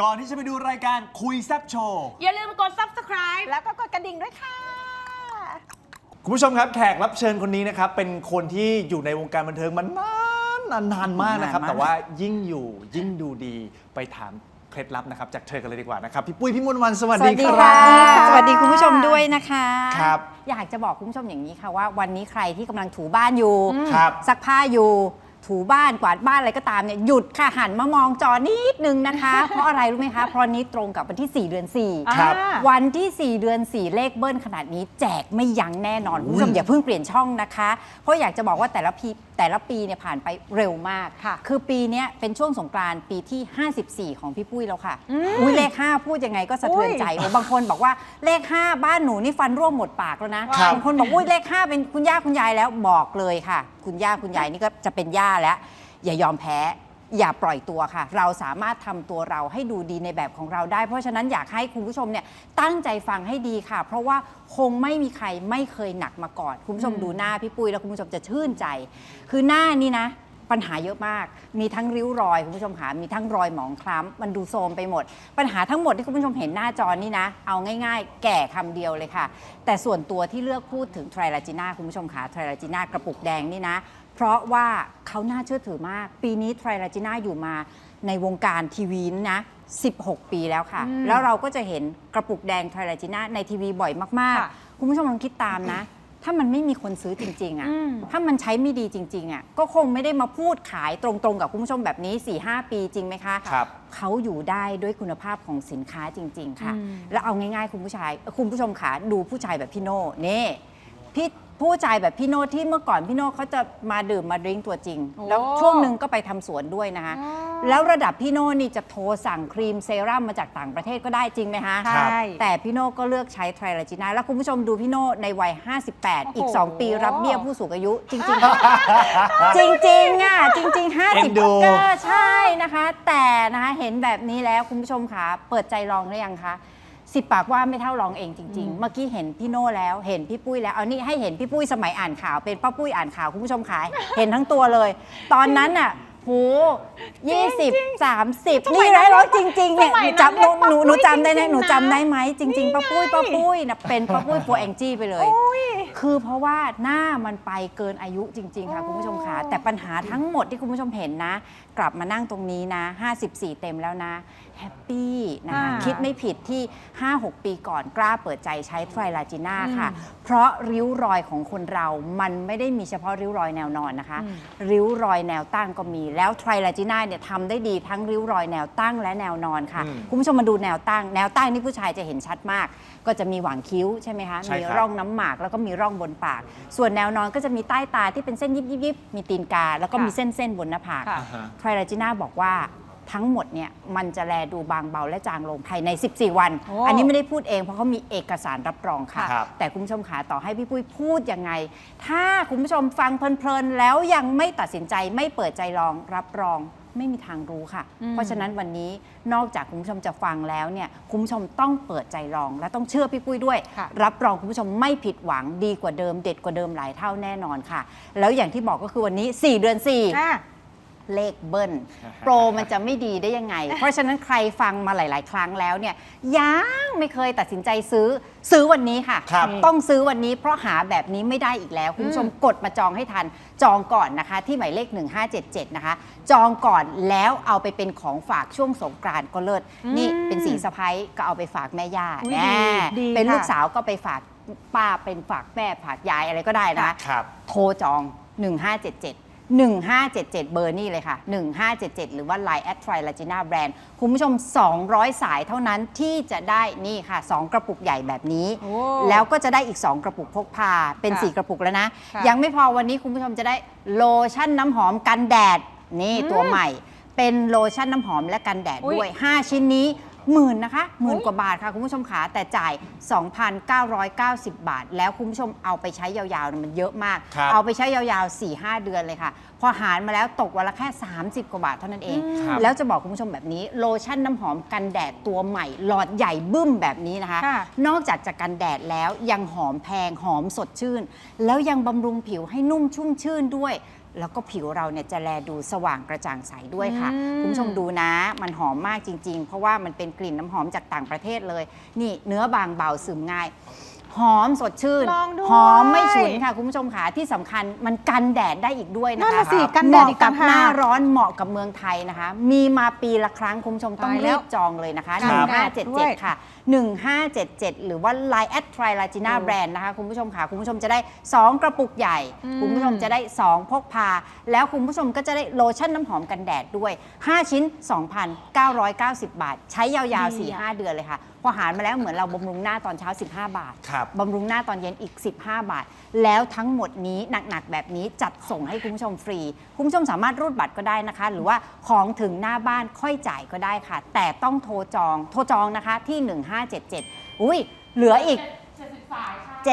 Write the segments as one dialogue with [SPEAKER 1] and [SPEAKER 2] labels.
[SPEAKER 1] ก่อนที่จะไปดูรายการคุยแซบโชว์
[SPEAKER 2] อย่าลืมกด subscribe
[SPEAKER 3] แล้วก็กดกระดิ่งด้วยค่ะ
[SPEAKER 1] คุณผู้ชมครับแขกรับเชิญคนนี้นะครับ เป็นคนที่อยู่ในวงการบันเทิงมานานนานนานมากนะครับ
[SPEAKER 3] นานมาก
[SPEAKER 1] แต่ว่ายิ่งอยู่ยิ่งดูดีไปถามเคล็ดลับนะครับ จากเธอกันเลยดีกว่านะครับ พี่ปุ้ยพี่มนต์วันสวัสดีค
[SPEAKER 3] ส
[SPEAKER 1] รั
[SPEAKER 3] วัสดี
[SPEAKER 1] บ
[SPEAKER 3] ค่ะสวัสดีคุณผู้ชมด้วยนะคะ
[SPEAKER 1] ครับ
[SPEAKER 3] อยากจะบอกคุณผู้ชมอย่างนี้ค่ะว่าวันนี้ใครที่กำลังถูบ้านอยู่
[SPEAKER 1] ครับ
[SPEAKER 3] ซักผ้าอยู่ ถูบ้านกวาดบ้านอะไรก็ตามเนี่ยหยุดค่ะหันมามองจอนิดนึงนะคะ เพราะอะไรรู้ไหมคะ เพราะนี้ตรงกับวันที่ 4 เดือน 4
[SPEAKER 1] ครับ
[SPEAKER 3] วันที่ 4 เดือน 4 เลขเบิ้ลขนาดนี้แจกไม่ยั้งแน่นอนคุณผู้ชม
[SPEAKER 1] อุ้ย
[SPEAKER 3] อย่าเพิ่งเปลี่ยนช่องนะคะ เพราะอยากจะบอกว่าแต่ละปีแต่ละปีเนี่ยผ่านไปเร็วมาก
[SPEAKER 2] ค่ะ
[SPEAKER 3] คือปีเนี้ยเป็นช่วงสงกรานต์ปีที่ 54 ของพี่ปุ้ยแล้วค่ะอุ้ยเลข 5 พูดยังไงก็สะเทือนใจโอ้บางคนบอกว่าเลข 5 บ้านหนูนี่ฟันร่วงหมดปากแล้วนะครับ บางคนบอกอุ้ยเลข 5 เป็นคุณย่าคุณยายแล้วบอกเลยค่ะคุณย่าคุณยายนี่ก็จะเป็นย่าแล้ว อย่ายอมแพ้ อย่าปล่อยตัวค่ะ เราสามารถทำตัวเราให้ดูดีในแบบของเราได้ เพราะฉะนั้นอยากให้คุณผู้ชมเนี่ยตั้งใจฟังให้ดีค่ะ เพราะว่าคงไม่มีใครไม่เคยหนักมาก่อนคุณผู้ชมดูหน้าพี่ปุ้ยแล้วคุณผู้ชมจะชื่นใจ คือหน้านี่นะ ปัญหาเยอะมาก มีทั้งริ้วรอยคุณผู้ชมค่ะมีทั้งรอยหมองคล้ำมันดูโทรมไปหมด ปัญหาทั้งหมดที่คุณผู้ชมเห็นหน้าจอนี่นะ เอาง่าย ๆ แก่คำเดียวเลยค่ะ แต่ส่วนตัวที่เลือกพูดถึงไทรลาจิน่าคุณผู้ชมค่ะไทรลาจิน่ากระปุกแดงนี่นะ เพราะว่าเขาน่าเชื่อถือมาก ปีนี้ไทรลาจิน่าอยู่มาในวงการทีวีนี่นะ16 ปีแล้วค่ะ แล้วเราก็จะเห็นกระปุกแดงไทรลาจิน่าในทีวีบ่อยมาก
[SPEAKER 2] ค่ะ
[SPEAKER 3] ๆคุณผู้ชมลองคิดตามนะ ถ้ามันไม่มีคนซื้อจริง ๆอะ
[SPEAKER 2] อืม
[SPEAKER 3] ถ้ามันใช้ไม่ดีจริง ๆอะก็คงไม่ได้มาพูดขายตรงๆ กับคุณผู้ชมแบบนี้4-5ปีจริงไหมคะ
[SPEAKER 1] ครับ
[SPEAKER 3] เขาอยู่ได้ด้วยคุณภาพของสินค้าจริง ๆ ค่ะ
[SPEAKER 2] อืม
[SPEAKER 3] แล้วเอาง่ายๆ คุณผู้ชายคุณผู้ชมขาดูผู้ชายแบบพี่โน่นี่พี่ ผู้ชายแบบพี่โน่ที่เมื่อก่อนพี่โน่เขาจะมาดื่มมาดริ้งตัวจริง
[SPEAKER 2] โอ้
[SPEAKER 3] แล้วช่วงหนึ่งก็ไปทำสวนด้วยนะคะ
[SPEAKER 2] อ๋อ
[SPEAKER 3] แล้วระดับพี่โน่นี่จะโทรสั่งครีมเซรั่มมาจากต่างประเทศก็ได้จริงไหมคะ
[SPEAKER 2] ใช่
[SPEAKER 3] แต่พี่โน่ก็เลือกใช้ไทรลาจินาแล้วคุณผู้ชมดูพี่โน่ในวัย 58 อีก 2 ปีรับเบี้ยผู้สูงอายุ จริง ๆ จริงๆอะจริงๆ
[SPEAKER 1] เอ็นดู
[SPEAKER 3] 50ก็ใช่นะคะ แต่นะคะเห็นแบบนี้แล้วคุณผู้ชมคะเปิดใจลองหรือยังคะ สิบปากว่าไม่เท่าลองเองจริงๆ เมื่อกี้เห็นพี่โน่แล้วเห็นพี่ปุ้ยแล้วเอานี่ให้เห็นพี่ปุ้ยสมัยอ่านข่าวเป็นป้าปุ้ยอ่านข่าวคุณผู้ชมขาย เห็นทั้งตัวเลย ตอนนั้นอะโหยี่สิบสามสิบนี่นะรถจริงๆเนี่ย
[SPEAKER 2] สมั
[SPEAKER 3] ห
[SPEAKER 2] ย
[SPEAKER 3] นู
[SPEAKER 2] นั้น
[SPEAKER 3] จำหนูหนูหนู
[SPEAKER 2] เรียกป้าปุ้ย
[SPEAKER 3] จำได้ไหม
[SPEAKER 2] จริงๆ
[SPEAKER 3] หนูจำ
[SPEAKER 2] นะ
[SPEAKER 3] ได้ไหมจริง ๆป้าปุ้ยป้าปุ้ยนะเป็นป้าปุ้ยโฟแองจี้ไปเลย คือเพราะว่าหน้ามันไปเกินอายุจริง ๆ ค่ะคุณผู้ชมค่ะแต่ปัญหาทั้งหมดที่คุณผู้ชมเห็นนะ กลับมานั่งตรงนี้นะ 54 เต็มแล้วนะแฮปปี้นะคะ
[SPEAKER 2] อ่า
[SPEAKER 3] คิดไม่ผิดที่ 5-6 ปีก่อนกล้าเปิดใจใช้ไทรลาจิน่าค่ะ เพราะริ้วรอยของคนเรามันไม่ได้มีเฉพาะริ้วรอยแนวนอนนะคะ ริ้วรอยแนวตั้งก็มีแล้วไทรลาจิน่าเนี่ยทำได้ดีทั้งริ้วรอยแนวตั้งและแนวนอนค่ะ
[SPEAKER 1] อืม
[SPEAKER 3] คุณผู้ชมมาดูแนวตั้ง แนวตั้งนี่ผู้ชายจะเห็นชัดมาก ก็จะมีหว่างคิ้วใช่ไหมคะ
[SPEAKER 1] ใช่
[SPEAKER 3] มี
[SPEAKER 1] ครับ
[SPEAKER 3] ร่องน้ำหมากแล้วก็มีร่องบนปาก ส่วนแนวนอนก็จะมีใต้ตาที่เป็นเส้นยิบยิบยิบมีตีนกา แล้วก็
[SPEAKER 2] ค่ะ
[SPEAKER 3] มีเส้นเส้นบนหน้าผาก
[SPEAKER 2] ค่ะ
[SPEAKER 1] อ่าฮะ
[SPEAKER 3] ไทรลาจิน่าบอกว่า ทั้งหมดเนี่ยมันจะแลดูบางเบาและจางลงภายใน 14 วัน
[SPEAKER 2] โอ้
[SPEAKER 3] อันนี้ไม่ได้พูดเองเพราะเขามีเอกสารรับรองค่ะ
[SPEAKER 1] ครับ
[SPEAKER 3] แต่คุณผู้ชมขาต่อให้พี่ปุ้ยพูดยังไง ถ้าคุณผู้ชมฟังเพลินๆ แล้วยังไม่ตัดสินใจไม่เปิดใจลองรับรองไม่มีทางรู้ค่ะ
[SPEAKER 2] อืม
[SPEAKER 3] เพราะฉะนั้นวันนี้นอกจากคุณผู้ชมจะฟังแล้วเนี่ยคุณผู้ชมต้องเปิดใจลอง และต้องเชื่อพี่ปุ้ยด้วย
[SPEAKER 2] ค่ะ
[SPEAKER 3] รับรองคุณผู้ชมไม่ผิดหวังดีกว่าเดิม เด็ดกว่าเดิมหลายเท่าแน่นอนค่ะ แล้วอย่างที่บอกก็คือวันนี้ 4 เดือน 4
[SPEAKER 2] อะ
[SPEAKER 3] เลขเบิ้ลโปรมันจะไม่ดีได้ยังไง เพราะฉะนั้นใครฟังมาหลาย ๆ ครั้งแล้วเนี่ยยังไม่เคยตัดสินใจซื้อซื้อวันนี้ค่ะ
[SPEAKER 1] ครับ
[SPEAKER 3] ต้องซื้อวันนี้เพราะหาแบบนี้ไม่ได้อีกแล้ว คุณผู้ชมกดมาจองให้ทันจองก่อนนะคะ ที่หมายเลข 1577 นะคะ จองก่อนแล้วเอาไปเป็นของฝากช่วงสงกรานต์ก็เลิศ
[SPEAKER 2] อืม
[SPEAKER 3] นี่เป็นสีสะพ้ยก็เอาไปฝากแม่ย่า
[SPEAKER 2] อุ๊ย
[SPEAKER 3] แน่
[SPEAKER 2] ดีดี
[SPEAKER 3] เป็นลูก
[SPEAKER 2] ค่ะ
[SPEAKER 3] สาวก็ไปฝากป้าเป็นฝากแม่ฝากยายอะไรก็ได้นะ
[SPEAKER 1] ครับ
[SPEAKER 3] โทรจอง 1577 1577 เบอร์นี่เลยค่ะ 1577 หรือว่า Line at t r i l a g i n a Brand คุณผู้ชม 200 สายเท่านั้นที่จะได้นี่ค่ะ 2 กระปุกใหญ่แบบนี้
[SPEAKER 2] โอ้
[SPEAKER 3] แล้วก็จะได้อีก 2 กระปุกพกพา เป็น
[SPEAKER 2] ค่ะ
[SPEAKER 3] 4กระปุกแล้วนะ
[SPEAKER 2] ค่ะ
[SPEAKER 3] ยังไม่พอวันนี้คุณผู้ชมจะได้โลชั่นน้ำหอมกันแดด นี่
[SPEAKER 2] อืม
[SPEAKER 3] ตัวใหม่ เป็นโลชั่นน้ำหอมและกันแดด
[SPEAKER 2] อุ๊ย
[SPEAKER 3] ด้วย 5 ชิ้นนี้ หมื่นนะคะหมื่น
[SPEAKER 2] อุ๊ย
[SPEAKER 3] กว่าบาทค่ะคุณผู้ชมขาแต่จ่าย 2,990 บาท แล้วคุณผู้ชมเอาไปใช้ยาวๆเนี่ยมันเยอะมาก
[SPEAKER 1] ครับ
[SPEAKER 3] เอาไปใช้ยาวๆ 4-5 เดือนเลยค่ะ พอหารมาแล้วตกวันละแค่ 30 กว่าบาทเท่านั้นเอง
[SPEAKER 1] ครับ
[SPEAKER 3] แล้วจะบอกคุณผู้ชมแบบนี้โลชั่นน้ำหอมกันแดดตัวใหม่ หลอดใหญ่บึ้มแบบนี้นะคะ
[SPEAKER 2] ค่ะ
[SPEAKER 3] นอกจากจะกันแดดแล้วยังหอมแพงหอมสดชื่น แล้วยังบำรุงผิวให้นุ่มชุ่มชื่นด้วย แล้วก็ผิวเราเนี่ยจะแลดูสว่างกระจ่างใสด้วยค่ะ
[SPEAKER 2] อืม
[SPEAKER 3] คุณผู้ชมดูนะ มันหอมมากจริง ๆ เพราะว่ามันเป็นกลิ่นน้ำหอมจากต่างประเทศเลย นี่เนื้อบางเบาซึมง่าย หอมสดชื่น
[SPEAKER 2] ลองด้วย
[SPEAKER 3] หอมไม่ฉุนค่ะคุณผู้ชมค่ะที่สำคัญมันกันแดดได้อีกด้วยนะ
[SPEAKER 2] นั่น
[SPEAKER 3] คะ
[SPEAKER 2] น่ะสิกัน
[SPEAKER 3] เห
[SPEAKER 2] แดด
[SPEAKER 3] มาะ
[SPEAKER 2] อีก
[SPEAKER 3] กั
[SPEAKER 2] ต่า
[SPEAKER 3] บ
[SPEAKER 2] งหาก
[SPEAKER 3] หน้าร้อนเหมาะกับเมืองไทยนะคะ มีมาปีละครั้งคุณผู้ชมต้อง
[SPEAKER 2] ตายแล้
[SPEAKER 3] รี
[SPEAKER 2] ว
[SPEAKER 3] บจองเลยนะคะ
[SPEAKER 2] ครับด้วย
[SPEAKER 3] 1577 ค่ะ 1577 หรือว่า Line แอดทริลาจิน่า
[SPEAKER 2] โอ้
[SPEAKER 3] แบรนด์นะคะคุณผู้ชมค่ะ คุณผู้ชมจะได้ 2 กระปุกใหญ่
[SPEAKER 2] อืม
[SPEAKER 3] คุณผู้ชมจะได้ 2 พกพา แล้วคุณผู้ชมก็จะได้โลชั่นน้ำหอมกันแดดด้วย 5 ชิ้น 2,990 บาท ใช้ยาวๆ 4-5 เดือนเลยค่ะ พอหารมาแล้วเหมือนเราบำรุงหน้าตอนเช้า 15 บาท
[SPEAKER 1] ครับ
[SPEAKER 3] บำรุงหน้าตอนเย็นอีก 15 บาท แล้วทั้งหมดนี้หนักๆแบบนี้จัดส่งให้คุณผู้ชมฟรี คุณผู้ชมสามารถรูดบัตรก็ได้นะคะ หรือว่าของถึงหน้าบ้านค่อยจ่ายก็ได้ค่ะ แต่ต้องโทรจอง โทรจองนะคะที่ 1577 อุ้ยเหลืออีก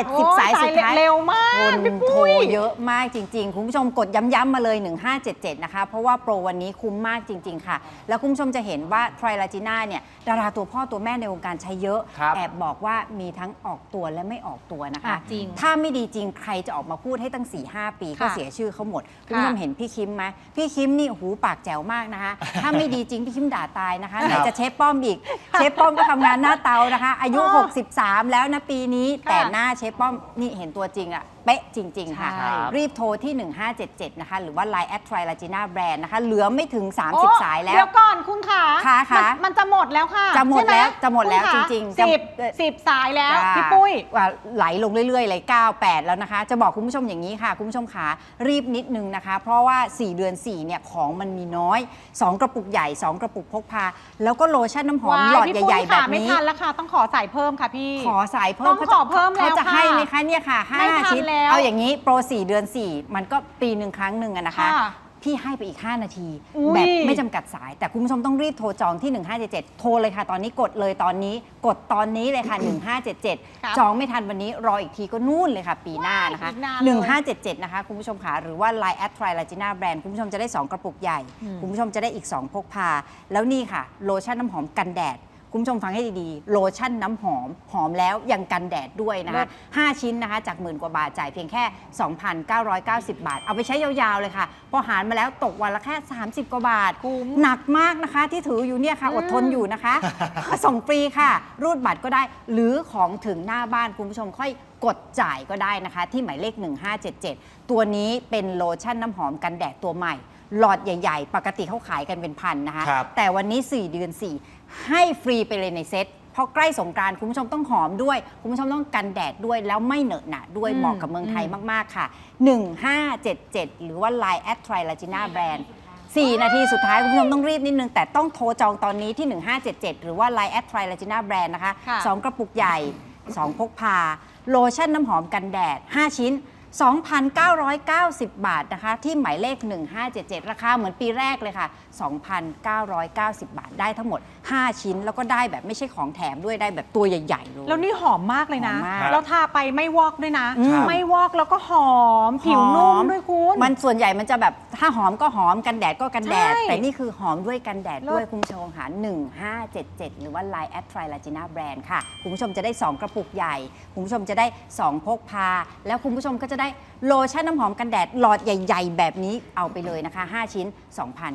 [SPEAKER 2] โอ้
[SPEAKER 3] 70 สายสุดท้าย
[SPEAKER 2] เร็วมาก
[SPEAKER 3] คน
[SPEAKER 2] พี่
[SPEAKER 3] โทร
[SPEAKER 2] ปุ้ย
[SPEAKER 3] เยอะมากจริงๆ คุณผู้ชมกดย้ำๆมาเลย 1577 นะคะ เพราะว่าโปรวันนี้คุ้มมากจริง ๆ ค่ะ แล้วคุณผู้ชมจะเห็นว่าทริลาจิน่าเนี่ย ดาราตัวพ่อตัวแม่ในวงการใช้เยอะ
[SPEAKER 1] ครับ
[SPEAKER 3] แอบบอกว่ามีทั้งออกตัวและไม่ออกตัวนะคะ
[SPEAKER 2] อะจริง
[SPEAKER 3] ถ้าไม่ดีจริงใครจะออกมาพูดให้ตั้ง 4 5 ปีก็
[SPEAKER 2] ค่ะ
[SPEAKER 3] เสียชื่อเขาหมด คุณ
[SPEAKER 2] ค่ะ
[SPEAKER 3] ผู้ชมเห็นพี่คิมไหมพี่คิมนี่โอ้โหูปากแจ๋วมากนะคะ ถ้าไม่ดีจริงพี่คิมด่าตายนะคะไหนจะเชฟป้อมอีก เชฟป้อมก็ทำงานหน้าเตานะคะ อายุ
[SPEAKER 2] อ๋อ
[SPEAKER 3] 63 แล้วนะปีนี้
[SPEAKER 2] ค่ะ
[SPEAKER 3] แต่หน้าเชฟป้อมนี่เห็นตัวจริงอะเป๊ะจริง ๆ ค่ะ
[SPEAKER 2] ใช่
[SPEAKER 3] รีบโทรที่ 1577 นะคะ หรือว่า Line แอดทริลาจิน่าแบรนด์นะคะ เหลือไม่ถึง
[SPEAKER 2] โอ้
[SPEAKER 3] 30 สายแล้
[SPEAKER 2] เดี๋
[SPEAKER 3] ว
[SPEAKER 2] ยวก่อนคุณขา
[SPEAKER 3] ค่ะค่ะ
[SPEAKER 2] มันมันจะหมดแล้วค่ะ
[SPEAKER 3] จะหมด
[SPEAKER 2] ใช่ไแล้
[SPEAKER 3] วจะหมดแล้ว
[SPEAKER 2] คุณขา
[SPEAKER 3] จริงๆจะ
[SPEAKER 2] สิบสิบสายแล้ว
[SPEAKER 3] จ้า
[SPEAKER 2] พี่ปุ้ย
[SPEAKER 3] ว่าไหลลงเรื่อยๆเลย9 8 แล้วนะคะ จะบอกคุณผู้ชมอย่างนี้ค่ะ คุณผู้ชมขารีบนิดนึงนะคะ เพราะว่า 4 เดือน 4 เนี่ย ของมันมีน้อย 2 กระปุกใหญ่ 2 กระปุกพกพา แล้วก็โลชั่นน้ำหอม
[SPEAKER 2] ว้าย
[SPEAKER 3] หลอด
[SPEAKER 2] พี่ปุ้
[SPEAKER 3] ใหญ่
[SPEAKER 2] ย
[SPEAKER 3] ๆแบบ
[SPEAKER 2] ค่ะไม่
[SPEAKER 3] นี้
[SPEAKER 2] ทันแล้วค่ะ ต้องขอใส่เพิ่มค่ะพี่
[SPEAKER 3] ขอสายเพิ่
[SPEAKER 2] ต้
[SPEAKER 3] ม
[SPEAKER 2] อง
[SPEAKER 3] ขา
[SPEAKER 2] ข
[SPEAKER 3] จะ
[SPEAKER 2] อเพิ่มแล้ว
[SPEAKER 3] เขาจะให้
[SPEAKER 2] ค่ะ
[SPEAKER 3] ไหมคะเนี่ยค่ะ
[SPEAKER 2] ไม่ทัน
[SPEAKER 3] 5ชิ้น
[SPEAKER 2] แล้ว
[SPEAKER 3] เอาอย่างนี้โปร 4 เดือน 4 มันก็ปีหนึ่งครั้งหนึ่งอะนะคะ
[SPEAKER 2] ค่ะ
[SPEAKER 3] พี่ให้ไปอีก 5 นาที
[SPEAKER 2] อุ๊ย
[SPEAKER 3] แบบไม่จำกัดสาย แต่คุณผู้ชมต้องรีบโทรจองที่ 1577 โทรเลยค่ะ ตอนนี้กดเลยตอนนี้กดตอนนี้เลยค่ะ1577 จองไม่ทันวันนี้รออีกทีก็นู่นเลยค่ะ ปีหน้านะคะ
[SPEAKER 2] อีกนานเลย
[SPEAKER 3] 1577 นะคะ คุณผู้ชมค่ะหรือว่า Line แอดทริลาจิน่าแบรนด์คุณผู้ชมจะได้ 2 กระปุกใหญ่คุณผู้ชมจะได้อีก 2 พกพา แล้วนี่ค่ะ โลชั่นน้ำหอมกันแดด คุณผู้ชมฟังให้ดีๆ โลชั่นน้ำหอม หอมแล้วยังกันแดดด้วยนะคะ5ชิ้นนะคะ จากหมื่นกว่าบาทจ่ายเพียงแค่ 2,990 บาท เอาไปใช้ยาวๆเลยค่ะ พอหารมาแล้วตกวันละแค่ 30 กว่าบาท
[SPEAKER 2] คุ้ม
[SPEAKER 3] หนักมากนะคะที่ถืออยู่เนี่ยค่ะ อดทนอยู่นะคะส่งฟรีค่ะ รูดบัตรก็ได้ หรือของถึงหน้าบ้านคุณผู้ชมค่อยกดจ่ายก็ได้นะคะ ที่หมายเลข 1577 ตัวนี้เป็นโลชั่นน้ำหอมกันแดดตัวใหม่ หลอดใหญ่ ๆ ปกติเขาขายกันเป็นพันนะคะ
[SPEAKER 1] ครับ
[SPEAKER 3] แต่วันนี้ 4 เดือน 4 ให้ฟรีไปเลยในเซ็ตเพราะใกล้สงกรานต์คุณผู้ชมต้องหอมด้วย คุณผู้ชมต้องกันแดดด้วยแล้วไม่เหนอะหนะด้วย
[SPEAKER 2] อืม
[SPEAKER 3] เหมาะกับเมืองไทยมาก ๆ ค่ะ 1577 หรือว่า Line แอดทริลาจิน่าแบรนด์ 4 นาทีสุดท้าย คุณผู้ชมต้องรีบนิดนึง แต่ต้องโทรจองตอนนี้ที่ 1577 หรือว่า Line แอดทริลาจิน่าแบรนด์นะคะ
[SPEAKER 2] ค่ะ
[SPEAKER 3] 2 กระปุกใหญ่ 2 พกพา โลชั่นน้ำหอมกันแดด 5 ชิ้น 2,990 บาทนะคะที่หมายเลข 1577 ราคาเหมือนปีแรกเลยค่ะ 2,990 บาทได้ทั้งหมด 5 ชิ้นแล้วก็ได้แบบไม่ใช่ของแถมด้วยได้แบบตัวใหญ่ๆเลย
[SPEAKER 2] แล้วนี่หอมมากเลยนะ
[SPEAKER 3] หอมมาก
[SPEAKER 2] แล้วทาไปไม่วอกด้วยนะ
[SPEAKER 3] อืม
[SPEAKER 2] ไม่วอกแล้วก็หอม ผิวนุ่มด้วยคุณ
[SPEAKER 3] มันส่วนใหญ่มันจะแบบถ้าหอมก็หอมกันแดดก็กันแดด
[SPEAKER 2] ใช่
[SPEAKER 3] แต่นี่คือหอมด้วยกันแดดด้วย
[SPEAKER 2] เลิศ
[SPEAKER 3] คุณผู้ชมค่ะ1577 หรือว่า Line แอดทริลาจิน่าแบรนด์ค่ะ คุณผู้ชมจะได้ 2 กระปุกใหญ่ คุณผู้ชมจะได้ 2 พกพา แล้วคุณผู้ชมก็จะได้โลชั่นน้ำหอมกันแดดหลอดใหญ่ ๆ แบบนี้เอาไปเลยนะคะ 5 ชิ้น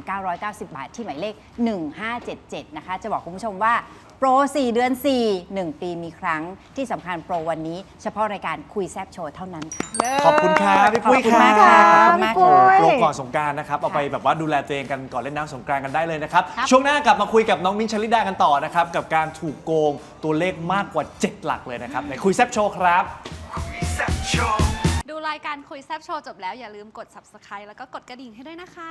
[SPEAKER 3] 2,990 บาท ที่หมายเลข 1577 นะคะ จะบอกคุณผู้ชมว่า โปร 4 เดือน 4 1 ปีมีครั้งที่สำคัญโปรวันนี้ เฉพาะรายการคุยแซบโชว์เท่านั้นค่ะ
[SPEAKER 2] เลิศ
[SPEAKER 1] ขอบคุณครับพี่ปุ้ย
[SPEAKER 3] ขอบคุณ
[SPEAKER 1] ครั
[SPEAKER 3] มาก
[SPEAKER 1] บ
[SPEAKER 3] ค่ะขอบคุณมาก
[SPEAKER 2] พี่ปุ้
[SPEAKER 3] ค่ะ
[SPEAKER 2] ย
[SPEAKER 1] โปรก่อนสงกรารนะครับ เอาไปแบบว่าดูแลตัวเองกันก่อนเล่นน้ำสงกรานต์กันได้เลยนะครับ
[SPEAKER 2] ครับ
[SPEAKER 1] ช่วงหน้ากลับมาคุยกับน้องมิ้นท์ชลิดากันต่อนะครับ กับการถูกโกงตัวเลขมากกว่า 7 หลักเลยนะครับในคุยแซบโชว์ครับ
[SPEAKER 4] ดู รายการคุยแซบโชว์จบแล้วอย่าลืมกด subscribe แล้วก็กดกระดิ่งให้ด้วยนะคะ